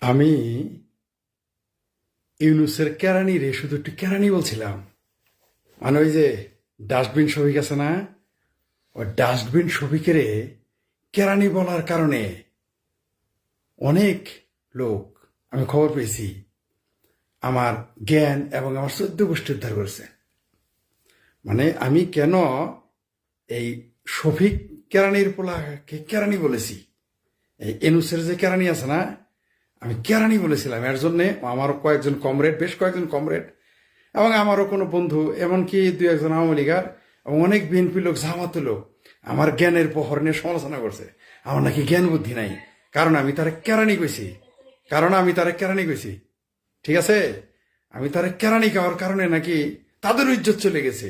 আমি ইউনুসের কেরানি রে, শুধু একটু কেরানি বলছিলাম। মানে ওই যে ডাস্টবিন শফিক আছে না, ওই ডাস্টবিন শফিকেরে কেরানি বলার কারণে অনেক লোক, আমি খবর পেয়েছি, আমার জ্ঞান এবং আমার চোদ্দ গোষ্ঠী উদ্ধার করেছে। মানে আমি কেন এই শফিক কেরানির পোলাকে কেরানি বলেছি? এই এনুসের যে কেরানি আছে না আমি কেরানি বলেছিলাম, এর জন্যে আমারও কয়েকজন কমরেড, বেশ কয়েকজন কমরেড, এবং আমারও কোনো বন্ধু, এমনকি দু একজন আওয়ামী লীগার, এবং অনেক বিএনপি লোক, জামাত লোক, আমার জ্ঞানের প্রহর নিয়ে সমালোচনা করছে। আমার নাকি জ্ঞান বুদ্ধি নাই, কারণ আমি তারা কেরানি কইছি, কারণ আমি তারা কেরানি কইছি। ঠিক আছে? আমি তারে কেরানি খাওয়ার কারণে নাকি তাদের ইজ্জত চলে গেছে।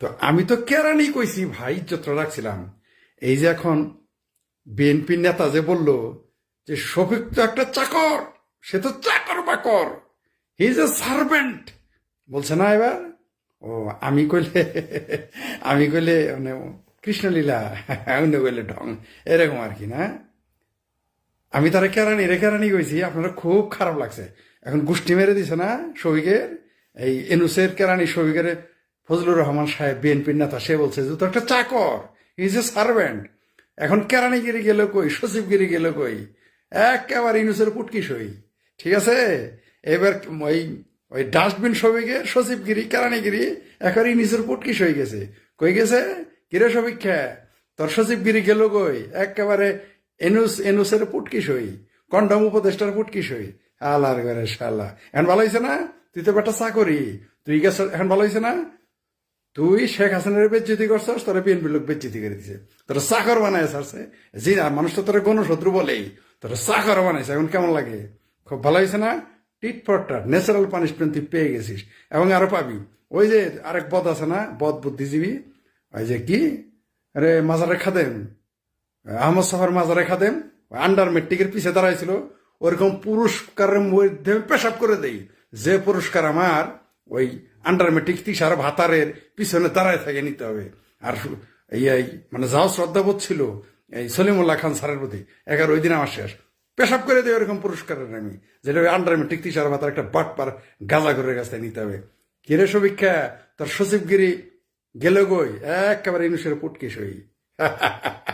তো আমি তো কেরানি কইছি, ভাই, ইজ্জতটা রাখছিলাম। এই যে এখন বিএনপির নেতা যে বলল যে শফিক তো একটা চাকর, সে তো চাকর বাকর হি ইজ এ সার্ভেন্ট বলছে না এবার? ও, আমি কইলে আমি কইলে মানে কৃষ্ণলীলা অন্য কইলে ঢং। এরকম আর কি, না? আমি তারা কেরানি রে কেরানি কইছি, আপনারা খুব খারাপ লাগছে। এখন গোষ্ঠী মেরে দিছে না শফিকের এই এনুসের কেরানি শফিকের ফজলুর রহমান সাহেব, বিএনপির নেতা, সে বলছে যে তো একটা চাকর ইজ এ সার্ভেন্ট এখন কেরানিগিরি গেল কই, সচিবগিরি গেল কই? একেবারে ইনুসের পুটকি সই। ঠিক আছে? এবার ওই ওই ডাস্টবিন সবিকে সচিবগিরি, কেরানিগিরি একেবারে ইনুসের পুটকি সই গেছে। কই গেছে? কিরে সবিক্ষা? তোর সচিবগিরি গেল কই? একেবারে এনুস এনুসের পুটকি সই, কন্ডম উপদেষ্টার পুটকি সই। আল্লাহর ঘরে শালা। এখন ভালো হয়েছে না? তুই তো বেটা চাকরি। তুই গেছ, এখন ভালো হয়েছে না? তুই শেখ হাসিনের বেজ্জিতি করছস, তোরা বিএনপি লোক বেজ্জিতি করে দিছে। তোরা চাকর বানায় সারছে জি না, মানুষ তো তোরা গণশত্রু বলেই। তোরা চাকর বানাইছে, এখন কেমন লাগে? খুব ভালো হয়েছে না? টিট ফটটা ন্যাচারাল পানিশমেন্ট তুই পেয়ে গেছিস। এবং আরও পাবি। ওই যে আরেক বদ আছে না, বদ বুদ্ধিজীবী? ওই যে কি? আরে মাজারে খাদেম। আহমদ সাফার মাজারে খাদেম। আন্ডার মেট্রিকের পিছে দাঁড়াইছিল। ওরকম পুরস্কারের মধ্যে পেশাব করে দেই। যে পুরস্কার আমার, ওই আন্ডার মেট্রিক তিসার ভাতারের পিছনে দাঁড়ায় থাকে নিতে হবে। আর এই মানে যাও শ্রদ্ধা শ্রদ্ধাবোধ ছিল, এই সলিমুল্লাহ খান স্যারের প্রতি এগারো ওই দিন আমার শেষ। পেশাব করে দেয় ওরকম পুরস্কারের আমি যেটা ওই আন্ডার মেট্রিক তিসার ভাতার একটা বাট পার গাজা করে কাছে নিতে হবে। কিরে সবিক্ষা, তার সচিবগিরি গেল গই একেবারে ইনুসের পুটকি সই